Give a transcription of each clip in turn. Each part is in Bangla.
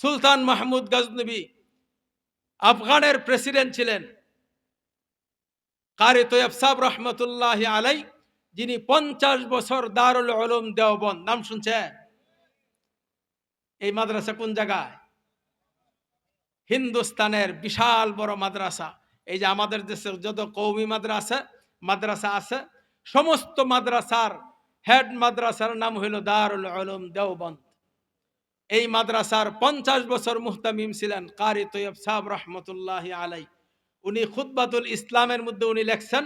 সুলতান মাহমুদ গজনবী আফগানের প্রেসিডেন্ট ছিলেন। কারি তৈয়ব সাহ রহমতুল্লাহ আলাই যিনি পঞ্চাশ বছর দারুল আলম দেওবন নাম শুনছেন? এই মাদ্রাসা কোন জায়গায়? হিন্দুস্তানের বিশাল বড় মাদ্রাসা। এই যে আমাদের দেশের যত কৌমি মাদ্রাসা মাদ্রাসা আছে, সমস্ত মাদ্রাসার হেড মাদ্রাসার নাম হইল দারুল আলম দেওবন্দ। এই মাদ্রাসার পঞ্চাশ বছর মুহতামিম ছিলেন কারি তৈয়ব সাহ রহমতুল্লাহ আলাই উনি খুদ্বাতুল ইসলামের মধ্যে উনি লেখছেন,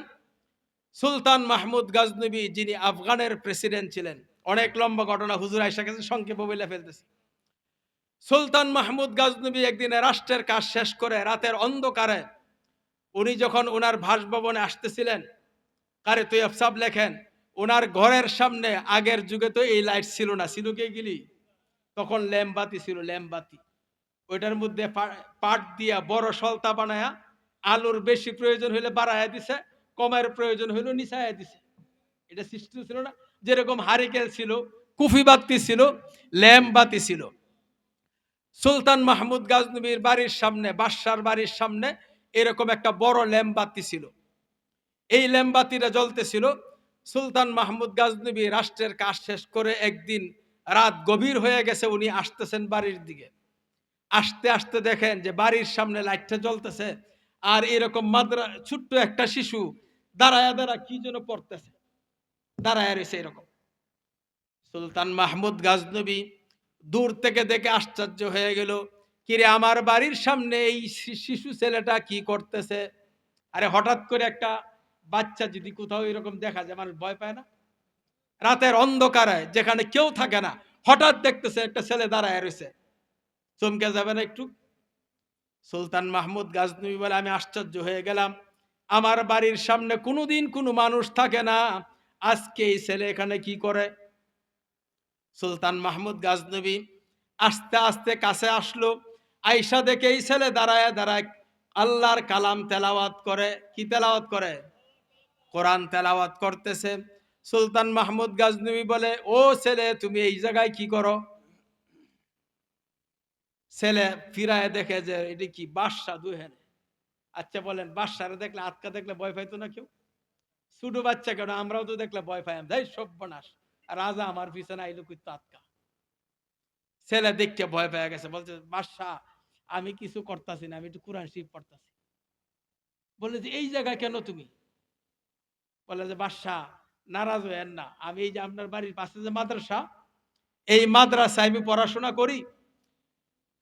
সুলতান মাহমুদ গাজনবী যিনি আফগানের প্রেসিডেন্ট ছিলেন। অনেক লম্বা ঘটনা, হুজুর আইসা কাছে সংক্ষেপে বলে ফেলতেছি। সুলতান মাহমুদ গাজনবী একদিনে রাষ্ট্রের কাজ শেষ করে রাতের অন্ধকারে উনি যখন ওনার ভাসভবনে আসতেছিলেন, কারে তুই সাব লেখেন ওনার ঘরের সামনে আগের যুগে তো এই লাইট ছিল না, ছিল কে গিলি? তখন ল্যাম্বাতি ছিল ল্যাম্বাতি ওইটার মধ্যে পাট দিয়া বড় সলতা বানায়া আলুর বেশি প্রয়োজন হইলে বাড়াইয়া দিছে, কমের প্রয়োজন হইলে নিচাইয়া দিছে। এটা সৃষ্টি ছিল না? যেরকম হারিকেল ছিল, কুফি বাতি ছিল ল্যাম্প বাতি ছিল। সুলতান মাহমুদ গাজনবীর বাড়ির সামনে, বাদশার বাড়ির সামনে এরকম একটা বড় ল্যাম্প বাতি ছিল। এই ল্যাম্প বাতিটা জ্বলতেছিল। সুলতান মাহমুদ গাজনবী রাষ্ট্রের কাজ শেষ করে একদিন রাত গভীর হয়ে গেছে, উনি আসতেছেন বাড়ির দিকে। আসতে আসতে দেখেন যে বাড়ির সামনে লাইটটা জ্বলতেছে, আর এরকম মাদ্রা, ছোট্ট একটা শিশু দাঁড়ায়া দাঁড়া কি যেন পড়তেছে। দাঁড়ায় রয়েছে এরকম। সুলতান মাহমুদ গাজনবী দূর থেকে দেখে আশ্চর্য হয়ে গেল, কিরে, আমার বাড়ির সামনে এই শিশু ছেলেটা কি করতেছে? আরে হঠাৎ করে একটা বাচ্চা যদি কোথাও এরকম দেখা যায়, মানুষ ভয় পায় না? রাতের অন্ধকারে যেখানে কেউ থাকে না, হঠাৎ দেখতেছে একটা ছেলে দাঁড়ায় রয়েছে। চমকে যাবে না একটু। সুলতান মাহমুদ গাজনবী বলে, আমি আশ্চর্য হয়ে গেলাম। আমার বাড়ির সামনে কোনোদিন কোনো মানুষ থাকে না। আজকে এই ছেলে এখানে কি করে? সুলতান মাহমুদ গাজনবী আস্তে আস্তে কাছে আসলো। আইসা দেখে এই ছেলে দাঁড়ায় দাঁড়ায় আল্লাহর কালাম তেলাওয়াত করে। কি তেলাওয়াত করে? কোরআন তেলাওয়াত করতেছে। সুলতান মাহমুদ গাজনবী বলে, ও ছেলে, তুমি এই জায়গায় কি করো? ছেলে ফিরায় দেখে যে, এটি কি বাদশা দুহেন? আচ্ছা বলেন বাদশারে দেখলে আটকা দেখলে ভয় পাইতো না কেউ? ছোট বাচ্চা কেন? আমরাও তো দেখলে ভয় পাই। যাই সব্যনাশ রাজা আমার পিছনে আইলো কিন্তু আটকা। ছেলে দেখতে ভয় পেয়ে গেছে, বলছে, বাদশাহ, আমি কিছু করতেছি না, আমি একটু কোরআন শিব পড়তাছি। বলে যে, এই জায়গায় কেন তুমি? বলে যে, বাদশাহ নারাজ হয়েন না। আমি এই যে আপনার বাড়ির পাশে যে মাদ্রাসা, এই মাদ্রাসায় আমি পড়াশোনা করি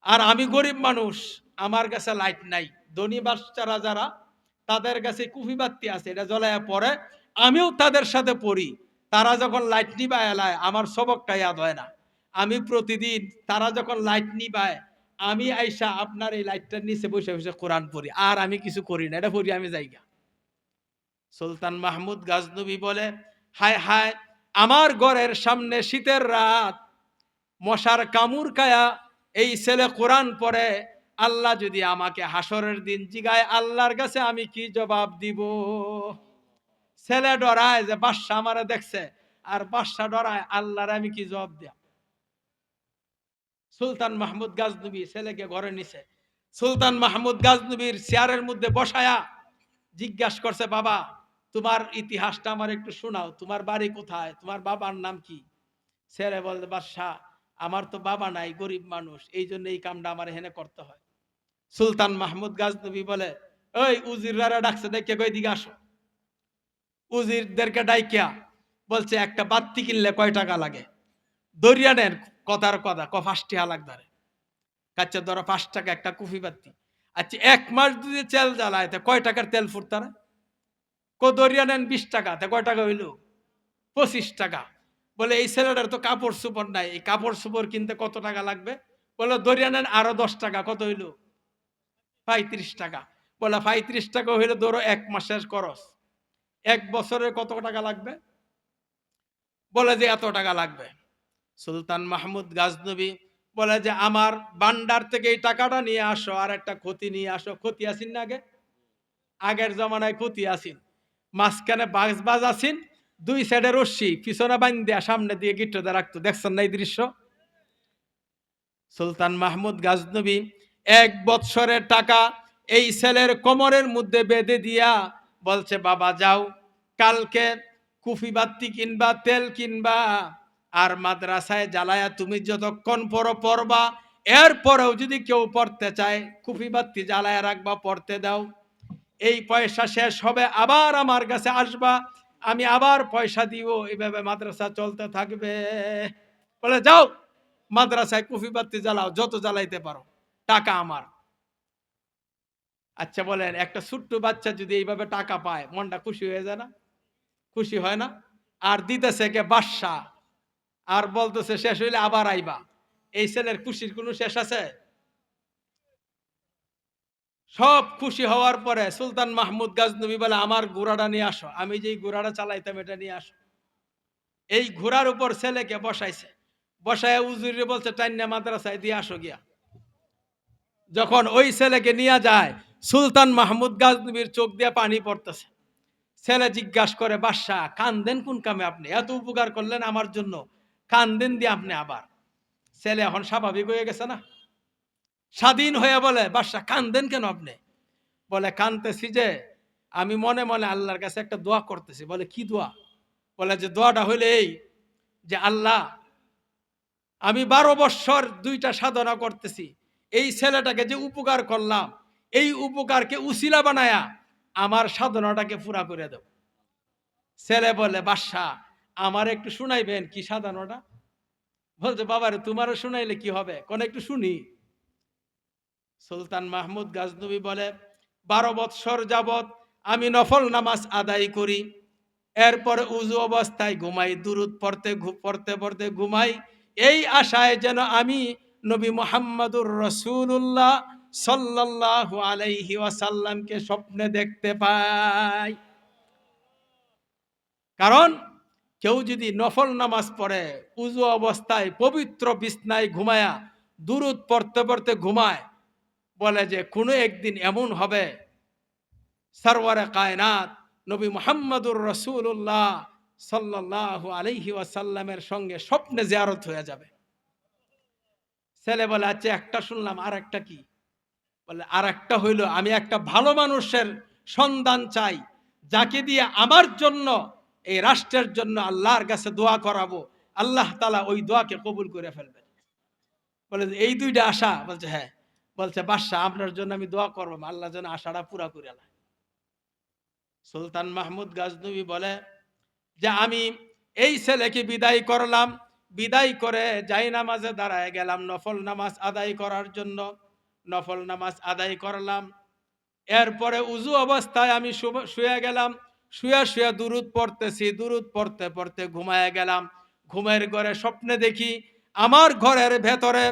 আর আমি গরিব মানুষ, আমার কাছে লাইট নাই। ধনী বাচ্চারা যারা, তাদের কাছে কুফি বাতি আছে, এটা জ্বলায় পড়ে, আমিও তাদের সাথে পড়ি। তারা যখন লাইট নিবায় এলায়, আমার সবকটা ইয়াদ হয় না। আমি প্রতিদিন তারা যখন লাইট নিবায়, আমি আইসা আপনার এই লাইটটার নিচে বসে বসে কোরআন পড়ি, আর আমি কিছু করি না, এটা পড়ি আমি জায়গা। সুলতান মাহমুদ গাজনবী বলে হায় হায়, আমার ঘরের সামনে শীতের রাত। মশার কামুর কায়া, এই ছেলে কোরআন পড়ে। আল্লাহ যদি আমাকে হাসরের দিন জিগায়, আল্লাহর কাছে আমি কি জবাব দিব? ছেলে ডরায় যে, বাদশা আমারে দেখছে। আর বাদশা ডরায়, আল্লাহর আমি কি জবাব দিয়া সুলতান মাহমুদ গাজনবী ছেলেকে ঘরে নিছে। সুলতান মাহমুদ গাজনবীর চেয়ারের মধ্যে বসায়া জিজ্ঞাসা করছে, বাবা তোমার ইতিহাসটা আমার একটু শোনাও। তোমার বাড়ি কোথায়? তোমার বাবার নাম কি? ছেলে বলতে বাদশাহ, আমার তো বাবা নাই, গরিব মানুষ, এই জন্য এই কামটা আমার এখানে করতে হয়। সুলতান মাহমুদ গাজনবী বলে, ওই উজিররা ডাকছে, দেখে কই দিকে আসো? উজিরদেরকে ডাইকিয়া বলছে, একটা বাত্তি কিনলে কয় টাকা লাগে? দরিয়া নেন, কথার কথা, ক পাঁচ টাকা লাগদারে কাচ্চা, ধরো পাঁচ টাকা একটা কুফি বাত্তি। আচ্ছা এক মাস যদি তেল জ্বালায় কয় টাকার তেল ফুটতারে কো দরিয়া নেন বিশ টাকা, তা কয় টাকা হইল? পঁচিশ টাকা। বলে, এই ছেলেটার তো কাপড় চোপড় নাই, এই কাপড় চোপড় কিনতে কত টাকা লাগবে? বলে, দরিয়া নেন আরও দশ টাকা, কত হইল? পঁয়ত্রিশ টাকা। বলে, পঁয়ত্রিশ টাকা হইলে ধরো এক মাসের খরচ। এক বছরে কত টাকা লাগবে? বলে, যে এত টাকা লাগবে। সুলতান মাহমুদ গাজনবী বলে, যে আমার বান্ডার থেকে এই টাকাটা নিয়ে আসো আর একটা ক্ষতি নিয়ে আসো। ক্ষতি আসিন না আগে? আগের জমানায় ক্ষতি আসিন মাঝখানে বাজ বাজ আসিন দুই সাইডে রশ্মি, পিছনে বান দেয়া সামনে দিয়ে গিট্টতে রাখতো। দেখছেন না এই দৃশ্য? সুলতান মাহমুদ গাজনবী এক বৎসরের টাকা এই ছেলের কোমরের মধ্যে বেঁধে দিয়া বলছে, বাবা, যাও, কালকে কুফি বাত্তি কিনবা, তেল কিনবা আর মাদ্রাসায় জ্বালায়া তুমি যতক্ষণ পড়ো পড়বা, এরপরেও যদি কেউ পড়তে চায়, কুফি বাত্তি জ্বালায়া রাখবা, পড়তে দাও। এই পয়সা শেষ হবে, আবার আমার কাছে আসবা, আমি আবার পয়সা দিব। এইভাবে মাদ্রাসা চলতে থাকবে। বলে, যাও, মাদ্রাসায় কুফি বাত্তি জ্বালাও, যত জ্বালাইতে পারো, টাকা আমার। আচ্ছা বলেন, একটা ছোট্ট বাচ্চা যদি এইভাবে টাকা পায়, মনটা খুশি হয়ে যায় না? খুশি হয় না? আর দিতেছে কে বাদশা আর বলতেছে, শেষ হইলে আবার আইবা। এই ছেলের খুশির কোনো শেষ আছে? সব খুশি হওয়ার পরে সুলতান মাহমুদ গাজনবী বলে, আমার ঘোড়াটা নিয়ে আসো। আমি যেই ঘোড়াটা চালাইতাম, এটা নিয়ে আসো। এই ঘোড়ার উপর ছেলেকে বসাইছে। বসায় উজুরে বলছে টাইন্না মাদ্রাসায় দিয়ে আসো গিয়া। যখন ওই ছেলেকে নিয়ে যায়, সুলতান মাহমুদ গাজনবীর চোখ দিয়ে পানি পড়তেছে। ছেলে জিজ্ঞাসা করে, বাদশাহ, কান্দেন কোন কামে আপনি? এত উপকার করলেন আমার জন্য। কান্দেন দিয়ে আপনি আবার। ছেলে এখন স্বাভাবিক হয়ে গেছে না? স্বাধীন হয়ে বলে বাদশাহ কান্দেন কেন আপনি? বলে, কানতেছি যে, আমি মনে মনে আল্লাহর কাছে একটা দোয়া করতেছি। বলে, কি দোয়া? বলে, যে দোয়াটা হইলে এই যে, আল্লাহ, আমি বারো বৎসর দুইটা সাধনা করতেছি। এই ছেলেটাকে যে উপকার করলাম, এই উপকারকে উসিলা বানায়া আমার সাধনাটাকে পুরা করে দেব। ছেলে বলে বাদশাহ আমার একটু শুনাইবেন কি সাধনাটা? বলছে, বাবারে, তোমারও শুনাইলে কি হবে? কোন একটু শুনি। সুলতান মাহমুদ গাজনবী বলে, বারো বৎসর যাবৎ আমি নফল নামাজ আদায় করি। এরপরে উজু অবস্থায় ঘুমাই, দুরুদ পড়তে পড়তে পড়তে ঘুমাই। এই আশায় যেন আমি নবী মোহাম্মদুর রসুল্লাহ সাল্লাল্লাহু আলাইহি ওয়াসাল্লামকে স্বপ্নে দেখতে পাই। কারণ কেউ যদি নফল নামাজ পড়ে, উজু অবস্থায় পবিত্র বিছনায় ঘুমায়া দুরুদ পড়তে পড়তে ঘুমায় বলে যে, কোনো একদিন এমন হবে, সরওয়ারে কায়নাত নবী মোহাম্মদুর রসুল্লাহ সাল্লাহ আলহি ওয়াসাল্লামের সঙ্গে স্বপ্নে জিয়ারত হয়ে যাবে। ছেলে বলে আচ্ছা একটা শুনলাম আর একটা কি? বলে আর একটা হইল, আমি একটা ভালো মানুষের সন্ধান চাই, যাকে দিয়ে আমার জন্য, এই রাষ্ট্রের জন্য আল্লাহর কাছে দোয়া করাবো। আল্লাহ তালা ওই দোয়াকে কবুল করে ফেলবেন। বলে, এই দুইটা আশা? বলছে হ্যাঁ। বলছে বাদশাহ আপনার জন্য আমি দোয়া করব আল্লাহ যেন আশাটা পুরা করে আলা সুলতান মাহমুদ গাজনবী বলে যে, আমি এই ছেলেকে বিদায় করলাম, বিদায় করে যাই নামাজে দাঁড়ায় গেলাম, নফল নামাজ আদায় করার জন্য, নফল নামাজ আদায় করলাম। এরপরে উজু অবস্থায় আমি শুয়ে গেলাম, শুয়ে শুয়ে দুরুদ পড়তেছি, দুরুদ পড়তে পড়তে ঘুমায় গেলাম। ঘুমের ঘরে স্বপ্নে দেখি, আমার ঘরের ভেতরে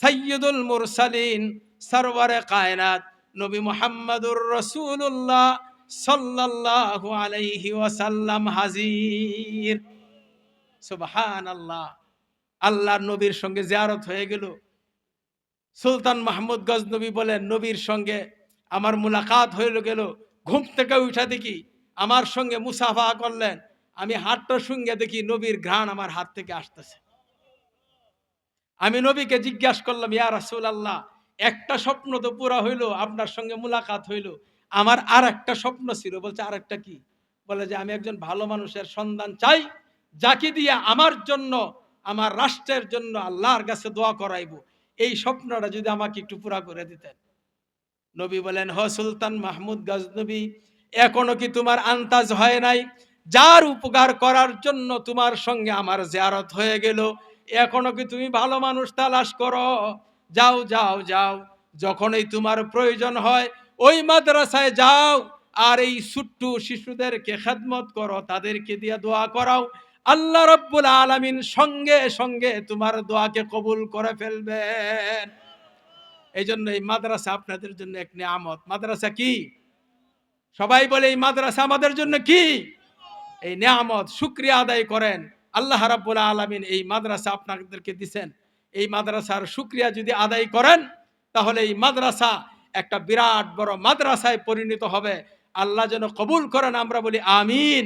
সৈয়দুল মুরসালিন সরওয়ারে কায়নাত, নবী মোহাম্মদুর রসুল্লাহ সাল্লাল্লাহু আলাইহি ওয়াসাল্লাম হাজির। সুবহান আল্লাহ আল্লাহর নবীর সঙ্গে জিয়ারত হয়ে গেল। সুলতান মাহমুদ গজনবী বলেন, নবীর সঙ্গে আমার মুলাকাত হয়ে গেল। ঘুম থেকে উঠা দেখি আমার সঙ্গে মুসাফা করলেন। আমি হাতটার সঙ্গে দেখি নবীর ঘ্রাণ আমার হাত থেকে আসতেছে। আমি নবীকে জিজ্ঞাসা করলাম, ইয়া রাসুল আল্লাহ একটা স্বপ্ন তো পুরা হইল, আপনার সঙ্গে মুলাকাত হইল। আমার আর একটা স্বপ্ন ছিল, বলছে আর একটা কি? বলে যে, আমি একজন ভালো মানুষের সন্ধান চাই, যাকে দিয়ে আমার জন্য, আমার রাষ্ট্রের জন্য আল্লাহর কাছে দোয়া করাইবো। এই স্বপ্নটা যদি আমাকে একটু পুরা করে দিতেন। নবী বলেন, হ সুলতান মাহমুদ গজনবী, এখনও কি তোমার আন্তাজ হয় নাই? যার উপকার করার জন্য তোমার সঙ্গে আমার জিয়ারত হয়ে গেল। এখনও কি তুমি ভালো মানুষ তালাশ করো? যাও যাও যাও। যখনই তোমার প্রয়োজন হয়, ওই মাদ্রাসায় যাও আর এই ছোট্ট শিশুদেরকে খেদমত করো, তাদেরকে দিয়ে দোয়া করাও। আল্লাহ রব্বুল আলামিন সঙ্গে সঙ্গে তোমার দোয়াকে কবুল করে ফেলবেন। এই জন্য এই মাদ্রাসা আপনাদের জন্য এক নিয়ামত। মাদ্রাসা কি? সবাই বলে, এই মাদ্রাসা আমাদের জন্য কি? এই নিয়ামত, শুক্রিয়া আদায় করেন। আল্লাহ রাব্বুল আলামিন এই মাদ্রাসা আপনাদেরকে দিছেন। এই মাদ্রাসার সুক্রিয়া যদি আদায় করেন, তাহলে এই মাদ্রাসা একটা বিরাট বড় মাদ্রাসায় পরিণত হবে। আল্লাহ যেন কবুল করেন, আমরা বলি আমিন।